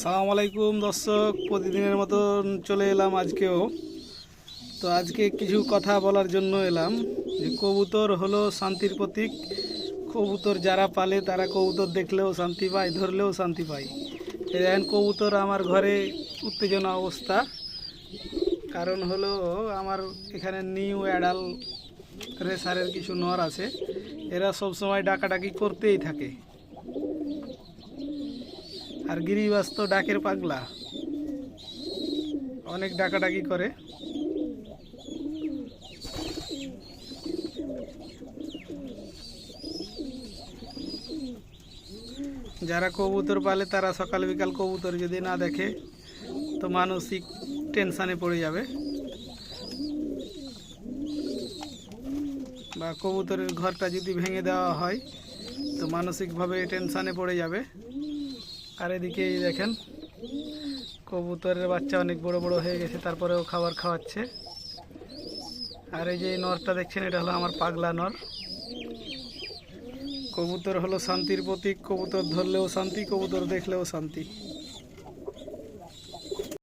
সালাম আলাইকুম দর্শক, প্রতিদিনের মতন চলে এলাম আজকেও। তো আজকে কিছু কথা বলার জন্য এলাম যে কবুতর হলো শান্তির প্রতীক। কবুতর যারা পালে তারা কবুতর দেখলেও শান্তি পায়, ধরলেও শান্তি পায়। এই দেখেন কবুতর আমার ঘরে উত্তেজনা অবস্থা। কারণ হলো আমার এখানে নিউ অ্যাডাল রেসারের কিছু নর আছে। এরা সব সময় ডাকাডাকি করতেই থাকে। আর গিরিবাস তো ডাকের পাগলা। অনেক ডাকাডাকি করে। যারা কবুতর পালে, তারা সকাল বিকাল কবুতর যদি না দেখে, তো মানসিক টেনশানে পড়ে যাবে। বা কবুতরের ঘরটা যদি ভেঙে দেওয়া হয়, তো মানসিকভাবে টেনশানে পড়ে যাবে। আর এদিকে দেখেন, কবুতরের বাচ্চা অনেক বড় বড় হয়ে গেছে, তারপরেও খাবার খাওয়াচ্ছে। আর এই যে নরটা দেখছেন, এটা হলো আমার পাগলা নর। কবুতর হলো শান্তির প্রতীক, কবুতর ধরলেও শান্তি, কবুতর দেখলেও শান্তি।